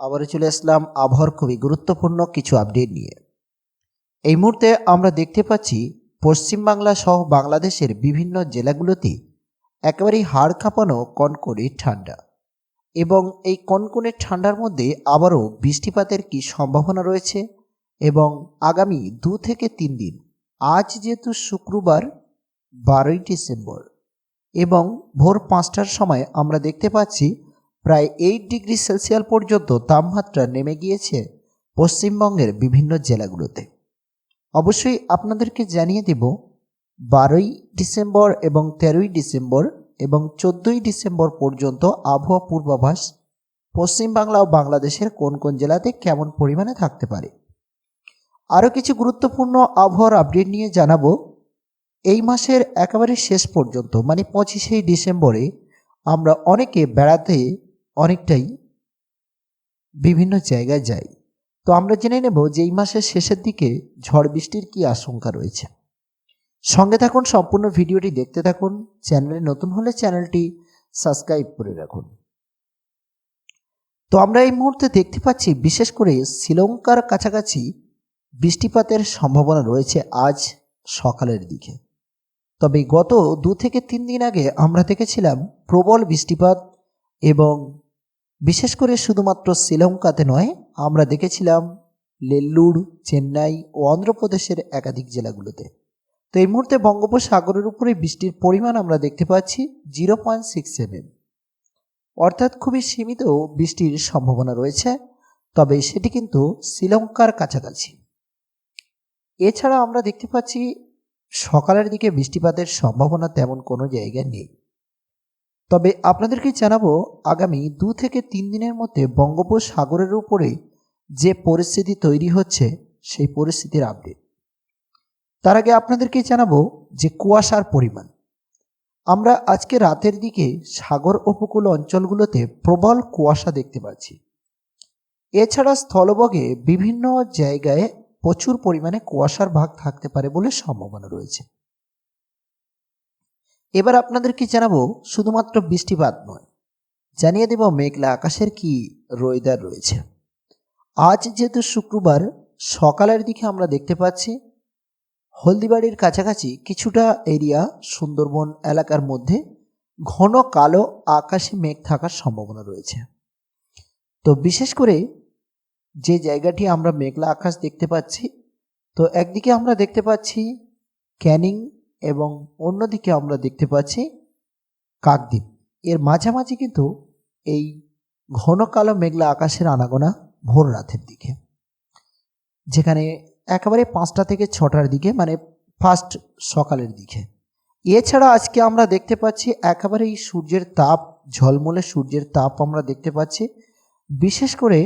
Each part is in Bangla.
আবারও চলে আসলাম আবহাওয়ার খুবই গুরুত্বপূর্ণ কিছু আপডেট নিয়ে। এই মুহূর্তে আমরা দেখতে পাচ্ছি পশ্চিমবাংলা সহ বাংলাদেশের বিভিন্ন জেলাগুলোতে একেবারেই হাড় কাঁপানো কনকনে ঠান্ডা এবং এই কনকনে ঠান্ডার মধ্যে আবারও বৃষ্টিপাতের কি সম্ভাবনা রয়েছে এবং আগামী দু থেকে তিন দিন, আজ যেহেতু শুক্রবার বারোই ডিসেম্বর এবং ভোর পাঁচটার সময় আমরা দেখতে পাচ্ছি প্রায় এইট ডিগ্রি সেলসিয়াস পর্যন্ত তাপমাত্রা নেমে গিয়েছে পশ্চিমবঙ্গের বিভিন্ন জেলাগুলোতে। অবশ্যই আপনাদেরকে জানিয়ে দেব, বারোই ডিসেম্বর এবং তেরোই ডিসেম্বর এবং চোদ্দোই ডিসেম্বর পর্যন্ত আবহাওয়া পূর্বাভাস পশ্চিমবাংলা ও বাংলাদেশের কোন কোন জেলাতে কেমন পরিমাণে থাকতে পারে। আরও কিছু গুরুত্বপূর্ণ আবহাওয়ার আপডেট নিয়ে জানাব। এই মাসের একেবারে শেষ পর্যন্ত মানে পঁচিশে ডিসেম্বরে, আমরা অনেকে বেড়াতে অনেকটাই বিভিন্ন জায়গায় যাই তো আমরা জেনে নেব যে এই মাসের শেষের দিকে ঝড় বৃষ্টির কি আশঙ্কা রয়েছে। সঙ্গে থাকুন, সম্পূর্ণ ভিডিওটি দেখতে থাকুন, চ্যানেলে নতুন হলে চ্যানেলটি সাবস্ক্রাইব করে রাখুন। তো আমরা এই মুহূর্তে দেখতে পাচ্ছি, বিশেষ করে শ্রীলঙ্কার কাছাকাছি বৃষ্টিপাতের সম্ভাবনা রয়েছে আজ সকালের দিকে। তবে গত দু থেকে তিন দিন আগে আমরা দেখেছিলাম প্রবল বৃষ্টিপাত এবং বিশেষ করে শুধুমাত্র শ্রীলঙ্কাতে নয়, আমরা দেখেছিলাম নেল্লুর চেন্নাই ও অন্ধ্রপ্রদেশের একাধিক জেলাগুলোতে। তো এই মুহূর্তে বঙ্গোপসাগরের উপরে বৃষ্টির পরিমাণ আমরা দেখতে পাচ্ছি জিরো পয়েন্ট সিক্স সেভেন। অর্থাৎ খুবই সীমিত বৃষ্টির সম্ভাবনা রয়েছে, তবে সেটি কিন্তু শ্রীলঙ্কার কাছাকাছি। এছাড়া আমরা দেখতে পাচ্ছি সকালের দিকে বৃষ্টিপাতের সম্ভাবনা তেমন কোনো জায়গায় নেই। তবে আপনাদেরকে জানাব, আগামী দু থেকে তিন দিনের মধ্যে বঙ্গোপসাগরের উপরে যে পরিস্থিতি তৈরি হচ্ছে, সেই পরিস্থিতির আপডেট তার আগে আপনাদেরকে জানাব যে কুয়াশার পরিমাণ। আমরা আজকে রাতের দিকে সাগর উপকূল অঞ্চলগুলোতে প্রবল কুয়াশা দেখতে পাচ্ছি। এছাড়া স্থলবগে বিভিন্ন জায়গায় প্রচুর পরিমাণে কুয়াশার ভাগ থাকতে পারে বলে সম্ভাবনা রয়েছে। এবার আপনাদেরকে জানাব শুধুমাত্র বৃষ্টিপাত নয়। জানিয়ে দেব মেঘলা আকাশের কি রোয়েদার রয়েছে। আজ যেহেতু শুক্রবার, সকালের দিকে আমরা দেখতে পাচ্ছি, হলদিবাড়ির কাছাকাছি কিছুটা এরিয়া সুন্দরবন এলাকার মধ্যে ঘন কালো আকাশে মেঘ থাকার সম্ভাবনা রয়েছে। তো বিশেষ করে যে জায়গাটি আমরা মেঘলা আকাশ দেখতে পাচ্ছি, তো একদিকে আমরা দেখতে পাচ্ছি ক্যানিং এবং অন্যদিকে আমরা দেখতে পাচ্ছি কাকদ্বীপ। এর মাঝামাঝি কিন্তু এই ঘন কালো মেঘলা আকাশের আনাগোনা ভোর রাতের দিকে, যেখানে একেবারে পাঁচটা থেকে ছটার দিকে মানে ফার্স্ট সকালের দিকে। এছাড়া আজকে আমরা দেখতে পাচ্ছি একেবারে এই সূর্যের তাপ, ঝলমলে সূর্যের তাপ আমরা দেখতে পাচ্ছি। বিশেষ করে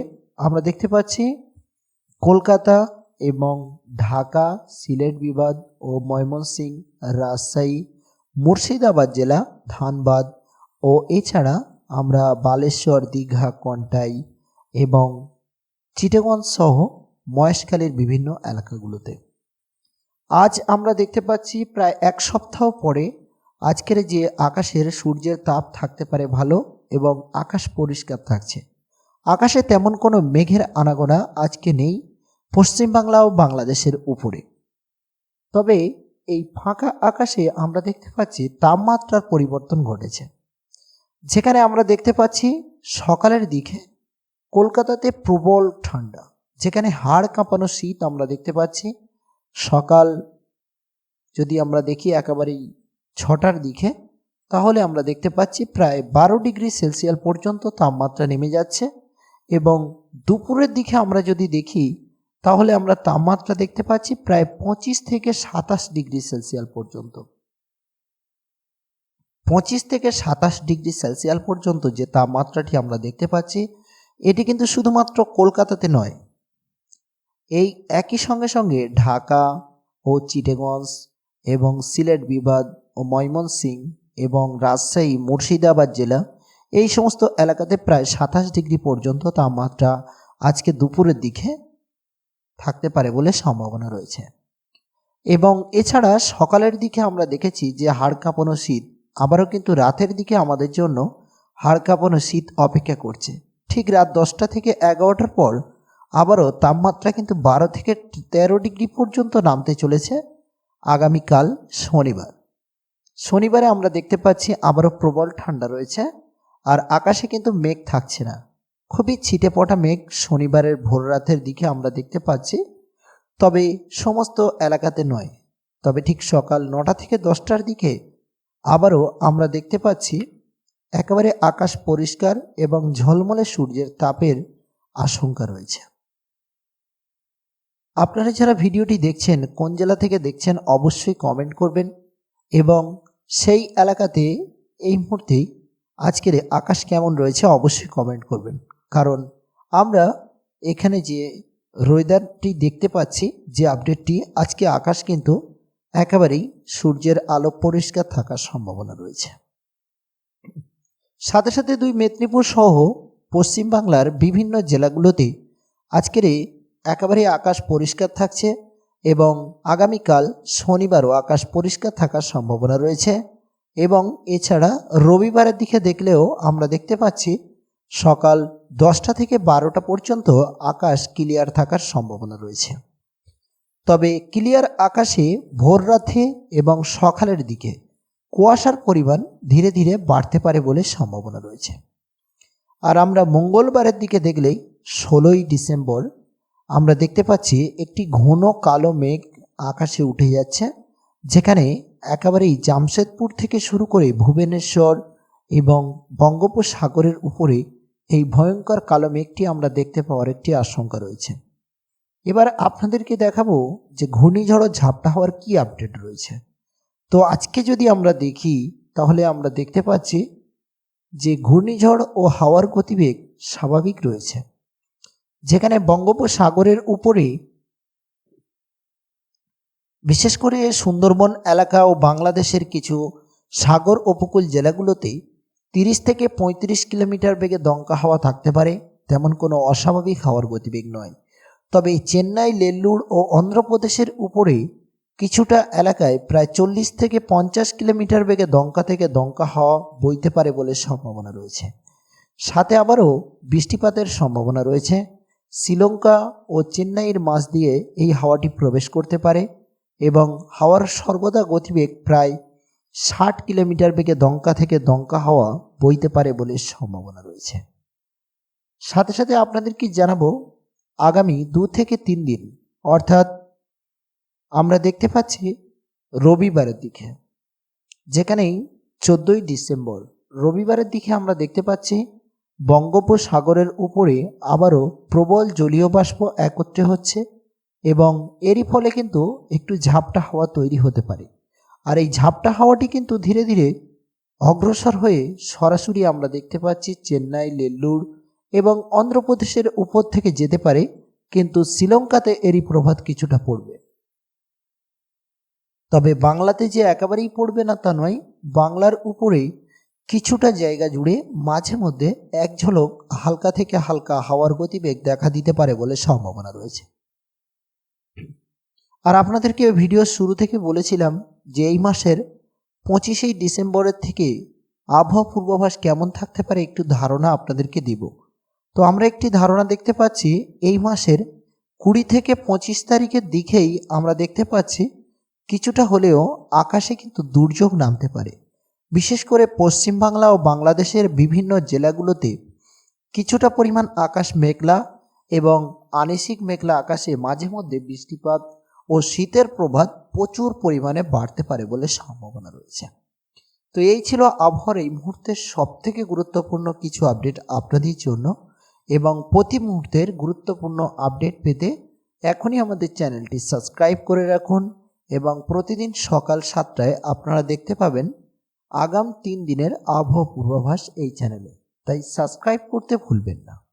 আমরা দেখতে পাচ্ছি কলকাতা এবং ঢাকা সিলেট বিভাগ ও ময়মনসিংহ রাজশাহী মুর্শিদাবাদ জেলা ধানবাদ ও এছাড়া আমরা বালেশ্বর, দীঘা, কন্টাই এবং চিটাগঞ্জ সহ মহেশখালীর বিভিন্ন এলাকাগুলোতে। আজ আমরা দেখতে পাচ্ছি প্রায় এক সপ্তাহ পরে আজকের যে আকাশের সূর্যের তাপ থাকতে পারে ভালো এবং আকাশ পরিষ্কার থাকছে। আকাশে তেমন কোনো মেঘের আনাগোনা আজকে নেই। পশ্চিমবাংলা ও বাংলাদেশের উপরে। তবে এই ফাঁকা আকাশে আমরা দেখতে পাচ্ছি তাপমাত্রার পরিবর্তন ঘটেছে। যেখানে আমরা দেখতে পাচ্ছি সকালের দিকে কলকাতাতে প্রবল ঠান্ডা, যেখানে হাড় কাঁপানো শীত আমরা দেখতে পাচ্ছি। সকাল যদি আমরা দেখি একেবারেই ছটার দিকে, তাহলে আমরা দেখতে পাচ্ছি প্রায় বারো ডিগ্রি সেলসিয়াস পর্যন্ত তাপমাত্রা নেমে যাচ্ছে এবং দুপুরের দিকে আমরা যদি দেখি তাহলে আমরা তাপমাত্রা দেখতে পাচ্ছি প্রায় পঁচিশ থেকে সাতাশ ডিগ্রি সেলসিয়াল পর্যন্ত। পঁচিশ থেকে সাতাশ ডিগ্রি সেলসিয়াল পর্যন্ত যে তাপমাত্রাটি আমরা দেখতে পাচ্ছি, এটি কিন্তু শুধুমাত্র কলকাতাতে নয়। এই একই সঙ্গে সঙ্গে ঢাকা ও চিটেগঞ্জ এবং সিলেট বিবাদ ও ময়মনসিংহ এবং রাজশাহী, মুর্শিদাবাদ জেলা, এই সমস্ত এলাকাতে প্রায় সাতাশ ডিগ্রি পর্যন্ত তাপমাত্রা আজকে দুপুরের দিকে থাকতে পারে বলে সম্ভাবনা রয়েছে। এবং এছাড়া সকালের দিকে আমরা দেখেছি যে হাড় কাঁপানো শীত আবারও কিন্তু রাতের দিকে আমাদের জন্য হাড় কাঁপানো শীত অপেক্ষা করছে। ঠিক রাত দশটা থেকে এগারোটার পর আবারও তাপমাত্রা কিন্তু বারো থেকে তেরো ডিগ্রি পর্যন্ত নামতে চলেছে আগামীকাল শনিবার। শনিবারে আমরা দেখতে পাচ্ছি আবারও প্রবল ঠান্ডা রয়েছে আর আকাশে কিন্তু মেঘ থাকছে না। খুবই ছিটে পটা মেঘ শনিবারের ভোর রাতের দিকে আমরা দেখতে পাচ্ছি। তবে সমস্ত এলাকাতে নয়। তবে ঠিক সকাল নটা থেকে দশটার দিকে আবারও আমরা দেখতে পাচ্ছি একেবারে আকাশ পরিষ্কার এবং ঝলমলে সূর্যের তাপের আশঙ্কা রয়েছে। আপনারা যারা ভিডিওটি দেখছেন, কোন জেলা থেকে দেখছেন, অবশ্যই কমেন্ট করবেন এবং সেই এলাকাতে এই মুহূর্তেই আজকের আকাশ কেমন রয়েছে অবশ্যই কমেন্ট করবেন। কারণ আমরা এখানে যে ওয়েদারটি দেখতে পাচ্ছি, যে আপডেটটি, আজকে আকাশ কিন্তু একেবারেই সূর্যের আলো পরিষ্কার থাকার সম্ভাবনা রয়েছে। সাথে সাথে দুই মেদিনীপুর সহ পশ্চিমবাংলার বিভিন্ন জেলাগুলোতে আজকের এই একেবারে আকাশ পরিষ্কার থাকছে এবং আগামীকাল শনিবারও আকাশ পরিষ্কার থাকার সম্ভাবনা রয়েছে এবং এছাড়া রবিবারের দিকে দেখলেও আমরা দেখতে পাচ্ছি সকাল দশটা থেকে বারোটা পর্যন্ত আকাশ ক্লিয়ার থাকার সম্ভাবনা রয়েছে। তবে ক্লিয়ার আকাশে ভোর রাতে এবং সকালের দিকে কুয়াশার পরিমাণ ধীরে ধীরে বাড়তে পারে বলে সম্ভাবনা রয়েছে। আর আমরা মঙ্গলবারের দিকে দেখলেই ষোলোই ডিসেম্বর আমরা দেখতে পাচ্ছি একটি ঘন কালো মেঘ আকাশে উঠে যাচ্ছে, যেখানে একেবারেই জামশেদপুর থেকে শুরু করে ভুবনেশ্বর এবং বঙ্গোপসাগরের উপরে এই ভয়ঙ্কর কালো মেঘটি আমরা দেখতে পাওয়ার একটি আশঙ্কা রয়েছে। এবার আপনাদেরকে দেখাবো যে ঘূর্ণিঝড় ঝাপটা হওয়ার কি আপডেট রয়েছে। তো আজকে যদি আমরা দেখি, তাহলে আমরা দেখতে পাচ্ছি যে ঘূর্ণিঝড় ও হাওয়ার গতিবেগ স্বাভাবিক রয়েছে। যেখানে বঙ্গোপসাগরের উপরে বিশেষ করে সুন্দরবন এলাকা ও বাংলাদেশের কিছু সাগর উপকূল জেলাগুলোতে তিরিশ থেকে পঁয়ত্রিশ কিলোমিটার বেগে দমকা হাওয়া থাকতে পারে, তেমন কোনো অস্বাভাবিক হাওয়ার গতিবেগ নয়। তবে চেন্নাই, লেল্লুর ও অন্ধ্রপ্রদেশের উপরে কিছুটা এলাকায় প্রায় চল্লিশ থেকে পঞ্চাশ কিলোমিটার বেগে দমকা থেকে দমকা হাওয়া বইতে পারে বলে সম্ভাবনা রয়েছে। সাথে আবারও বৃষ্টিপাতের সম্ভাবনা রয়েছে। শ্রীলঙ্কা ও চেন্নাইয়ের মাঝ দিয়ে এই হাওয়াটি প্রবেশ করতে পারে এবং হাওয়ার সর্বদা গতিবেগ প্রায় ষাট কিলোমিটার বেগে দমকা থেকে দমকা হাওয়া বইতে পারে বলে সম্ভাবনা রয়েছে। সাথে সাথে আপনাদের কি জানাব, আগামী দু থেকে তিন দিন, অর্থাৎ আমরা দেখতে পাচ্ছি রবিবারের দিকে, যেখানেই চোদ্দোই ডিসেম্বর, রবিবারের দিকে আমরা দেখতে পাচ্ছি বঙ্গোপসাগরের উপরে আবারও প্রবল জলীয় বাষ্প একত্রে হচ্ছে এবং এরই ফলে কিন্তু একটু ঝাপটা হাওয়া তৈরি হতে পারে। আর এই ঝাপটা হাওয়াটি কিন্তু ধীরে ধীরে অগ্রসর হয়ে সরাসরি আমরা দেখতে পাচ্ছি চেন্নাই, লেল্লুর এবং অন্ধ্রপ্রদেশের উপর থেকে যেতে পারে, কিন্তু শ্রীলঙ্কাতে এরই প্রভাব কিছুটা পড়বে। তবে বাংলাতে যে একেবারেই পড়বে না তা নয়, বাংলার উপরেই কিছুটা জায়গা জুড়ে মাঝে মধ্যে এক ঝলক হালকা থেকে হালকা হাওয়ার গতিবেগ দেখা দিতে পারে বলে সম্ভাবনা রয়েছে। আর আপনাদেরকে ভিডিও শুরু থেকে বলেছিলাম যে এই মাসের পঁচিশেই ডিসেম্বরের থেকে আবহাওয়া পূর্বাভাস কেমন থাকতে পারে একটু ধারণা আপনাদেরকে দিব। তো আমরা একটি ধারণা দেখতে পাচ্ছি, এই মাসের কুড়ি থেকে পঁচিশ তারিখের দিকেই আমরা দেখতে পাচ্ছি কিছুটা হলেও আকাশে কিন্তু দুর্যোগ নামতে পারে। বিশেষ করে পশ্চিমবাংলা ও বাংলাদেশের বিভিন্ন জেলাগুলোতে কিছুটা পরিমাণ আকাশ মেঘলা এবং আনিসিক মেঘলা আকাশে মাঝে মধ্যে বৃষ্টিপাত ও শীতের প্রভাব প্রচুর পরিমাণে বাড়তে পারে বলে সম্ভাবনা রয়েছে। তো এই ছিল আবহাওয়ার এই মুহূর্তের সব থেকে গুরুত্বপূর্ণ কিছু আপডেট আপনাদের জন্য এবং প্রতি মুহূর্তের গুরুত্বপূর্ণ আপডেট পেতে এখনই আমাদের চ্যানেলটি সাবস্ক্রাইব করে রাখুন এবং প্রতিদিন সকাল সাতটায় আপনারা দেখতে পাবেন আগাম তিন দিনের আবহাওয়া পূর্বাভাস এই চ্যানেলে। তাই সাবস্ক্রাইব করতে ভুলবেন না।